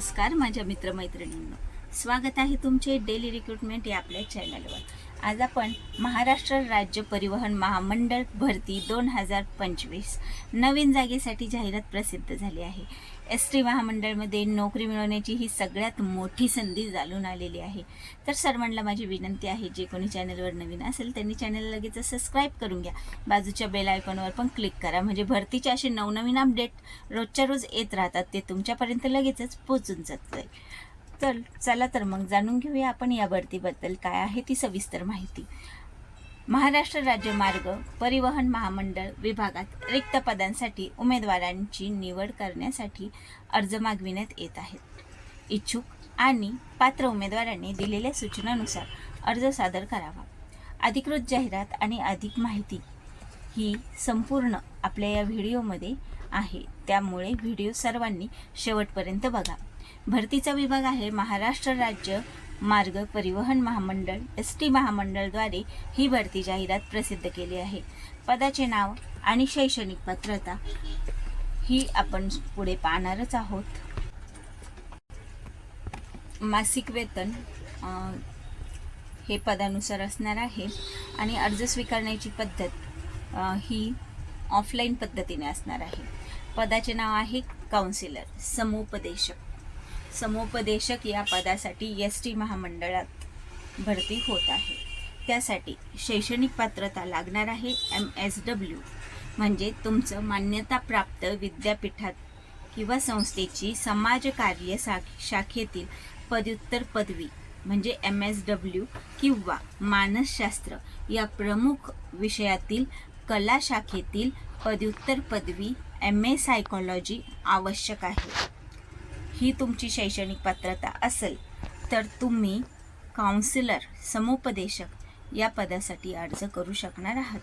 नमस्कार माझ्या मित्रमैत्रिणींना. स्वागत आहे तुमचे डेली रिक्रुटमेंट या आपल्या चॅनलवर. आज आपण महाराष्ट्र राज्य परिवहन महामंडळ भरती दोन हजार पंचवीस नवीन जागेसाठी जाहिरात प्रसिद्ध झाली आहे. एस टी महामंडळमध्ये नोकरी मिळवण्याची ही सगळ्यात मोठी संधी चालून आलेली आहे. तर सर्वांना माझी विनंती आहे जे कोणी चॅनलवर नवीन असेल त्यांनी चॅनल लगेच सबस्क्राईब करून घ्या. बाजूच्या बेल आयकॉनवर पण क्लिक करा. म्हणजे भरतीचे असे नवनवीन अपडेट रोजच्या रोज येत राहतात ते तुमच्यापर्यंत लगेचच पोचून जात जाईल तर चला तर मग जाणून घेऊया आपण या भरतीबद्दल काय आहे ती सविस्तर माहिती. महाराष्ट्र राज्य मार्ग परिवहन महामंडळ विभागात रिक्त पदांसाठी उमेदवारांची निवड करण्यासाठी अर्ज मागविण्यात येत आहेत. इच्छुक आणि पात्र उमेदवारांनी दिलेल्या सूचनानुसार अर्ज सादर करावा. अधिकृत जाहिरात आणि अधिक माहिती ही संपूर्ण आपल्या या व्हिडिओमध्ये आहे. त्यामुळे व्हिडिओ सर्वांनी शेवटपर्यंत बघा. भरतीचा विभाग आहे महाराष्ट्र राज्य मार्ग परिवहन महामंडळ एस टी महामंडळद्वारे ही भरती जाहिरात प्रसिद्ध केली आहे. पदाचे नाव आणि शैक्षणिक पात्रता ही आपण पुढे पाहणारच आहोत. मासिक वेतन हे पदानुसार असणार आहे आणि अर्ज स्वीकारण्याची पद्धत ही ऑफलाईन पद्धतीने असणार आहे. पदाचे नाव आहे काउन्सिलर समुपदेशक. समुपदेशक या पदासाठी एस टी महामंडळात भरती होत आहे. त्यासाठी शैक्षणिक पात्रता लागणार आहे एम एस डब्ल्यू. म्हणजे तुमचं मान्यताप्राप्त विद्यापीठात किंवा संस्थेची समाजकार्य शा शाखेतील पदव्युत्तर पदवी म्हणजे एम एस डब्ल्यू किंवा मानसशास्त्र या प्रमुख विषयातील कला शाखेतील पदव्युत्तर पदवी एम ए सायकॉलॉजी आवश्यक आहे. ही तुमची शैक्षणिक पात्रता असेल तर तुम्ही काउन्सिलर समुपदेशक या पदासाठी अर्ज करू शकणार आहात.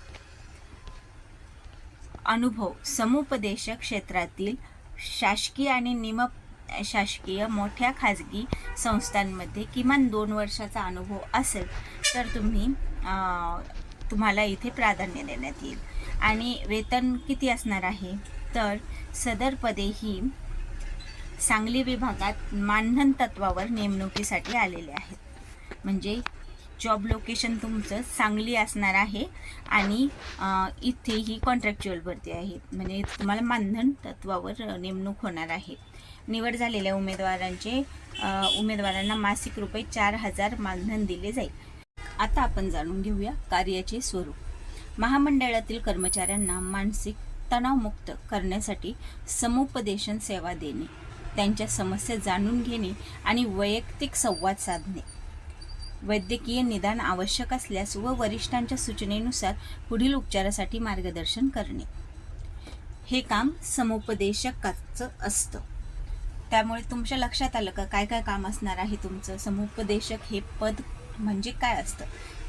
अनुभव समुपदेशक क्षेत्रातील शासकीय आणि निम शासकीय मोठ्या खाजगी संस्थांमध्ये किमान दोन वर्षाचा अनुभव असेल तर तुम्ही तुम्हाला इथे प्राधान्य देण्यात येईल. आणि वेतन किती असणार आहे? तर सदर पदे ही सांगली विभागात मानधन तत्वावर नेमणुकीसाठी आलेले आहेत म्हणजे जॉब लोकेशन तुमचं सांगली असणार आहे आणि इथे ही कॉन्ट्रॅक्च्युअल भरती आहे. म्हणजे तुम्हाला मानधन तत्वावर नेमणूक होणार आहे. निवड झालेल्या उमेदवारांचे उमेदवारांना मासिक रुपये चार हजार मानधन दिले जाईल. आता आपण जाणून घेऊया कार्याचे स्वरूप. महामंडळातील कर्मचाऱ्यांना मानसिक तणावमुक्त करण्यासाठी समुपदेशन सेवा देणे. त्यांच्या समस्या जाणून घेणे आणि वैयक्तिक संवाद साधणे. वैद्यकीय निदान आवश्यक असल्यास व वरिष्ठांच्या सूचनेनुसार पुढील उपचारासाठी मार्गदर्शन करणे. हे काम समुपदेशकाचं असतं. त्यामुळे तुमच्या लक्षात आलं का? काय काय काम असणार आहे तुमचं? समुपदेशक हे पद म्हणजे काय असतं?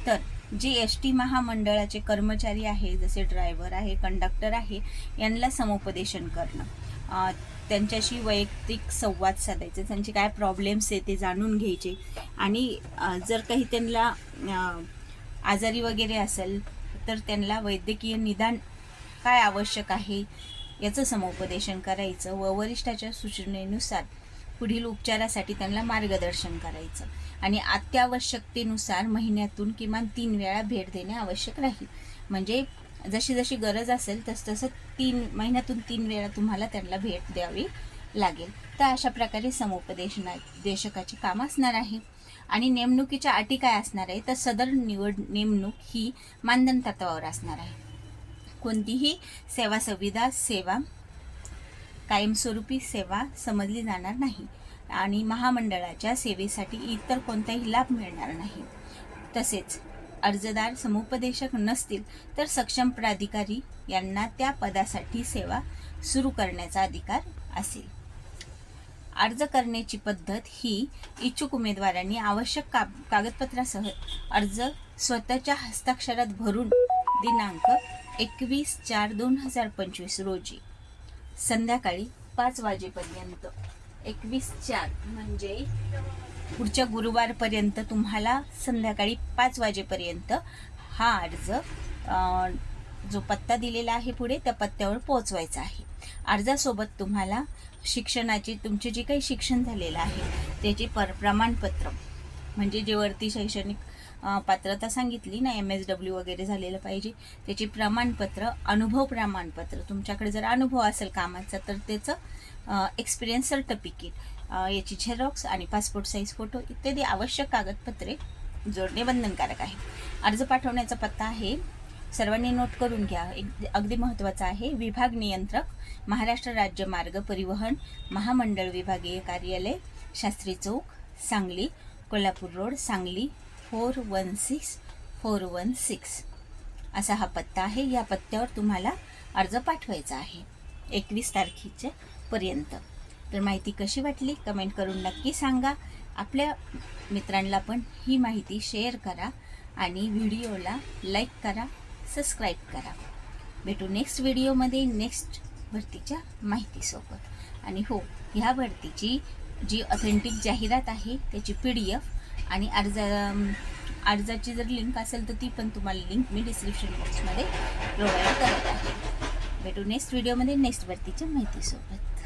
तर जे एस टी महामंडळाचे कर्मचारी आहे जसे ड्रायव्हर आहे कंडक्टर आहे यांना समुपदेशन करणं. त्यांच्याशी वैयक्तिक संवाद साधायचे त्यांचे काय प्रॉब्लेम्स आहे ते जाणून घ्यायचे. आणि जर काही त्यांना आजारी वगैरे असेल तर त्यांना वैद्यकीय निदान काय आवश्यक आहे याचं समुपदेशन करायचं व वरिष्ठाच्या सूचनेनुसार पुढील उपचारासाठी त्यांना मार्गदर्शन करायचं. आणि अत्यावश्यकतेनुसार महिन्यातून किमान तीन वेळा भेट देणे आवश्यक राहील. म्हणजे जशी जशी गरज असेल तस तसं तीन महिन्यातून तीन वेळा तुम्हाला त्यांना भेट द्यावी लागेल. तर अशा प्रकारे समुपदेशना देशकाचे काम असणार आहे. आणि नेमणुकीच्या अटी काय असणार आहे? तर सदर निवड नेमणूक ही मानधन तत्वावर असणार आहे. कोणतीही सेवा संविधा सेवा कायमस्वरूपी सेवा समजली जाणार नाही आणि महामंडळाच्या सेवेसाठी इतर कोणताही लाभ मिळणार नाही. तसेच अर्जदार समुपदेशक नसतील तर सक्षम प्राधिकारी यांना त्या पदासाठी सेवा सुरू करण्याचा अधिकार असेल. अर्ज करण्याची पद्धत ही इच्छुक उमेदवारांनी आवश्यक का कागदपत्रासह अर्ज स्वतःच्या हस्ताक्षरात भरून दिनांक एकवीस चार दोन हजार पंचवीस रोजी संध्याकाळी पाच वाजेपर्यंत एकवीस चार म्हणजे पुढच्या गुरुवारपर्यंत तुम्हाला संध्याकाळी पाच वाजेपर्यंत हा अर्ज जो पत्ता दिलेला आहे पुढे त्या पत्त्यावर पोहोचवायचा आहे. अर्जासोबत तुम्हाला शिक्षणाची तुमचे जे काही शिक्षण झालेलं आहे त्याचे पर प्रमाणपत्र म्हणजे जे वरती शैक्षणिक पात्रता सांगितली ना एम एस डब्ल्यू वगैरे झालेलं पाहिजे. त्याची प्रमाणपत्र अनुभव प्रमाणपत्र. तुमच्याकडे जर अनुभव असेल कामाचा तर त्याचं एक्सपिरियन्स सर्टिफिकेट याची झेरॉक्स आणि पासपोर्ट साईज फोटो इत्यादी आवश्यक कागदपत्रे जोडणे बंधनकारक आहे. अर्ज पाठवण्याचा पत्ता आहे. सर्वांनी नोट करून घ्या. एक अगदी महत्त्वाचं आहे. विभाग नियंत्रक महाराष्ट्र राज्य मार्ग परिवहन महामंडळ विभागीय कार्यालय Shastri Chowk Sangli Kolhapur road Sangli four one six four one six. असा हा पत्ता आहे. या पत्त्यावर तुम्हाला अर्ज पाठवायचा आहे. एकवीस तारखेच्या पर्यंत. तर माहिती कशी वाटली? कमेंट करून नक्की सांगा. आपल्या मित्रांना पण ही माहिती शेअर करा आणि व्हिडिओला लाईक करा सबस्क्राईब करा. भेटू नेक्स्ट व्हिडिओमध्ये नेक्स्ट भरतीच्या माहितीसोबत. आणि हो ह्या भरतीची जी ऑथेंटिक जाहिरात आहे त्याची पी डी एफ आणि अर्ज अर्जाची जर लिंक असेल तर ती पण तुम्हाला लिंक मी डिस्क्रिप्शन बॉक्समध्ये प्रोव्हाइड करत आहे. भेटू नेक्स्ट व्हिडिओमध्ये नेक्स्ट भरतीच्या माहितीसोबत.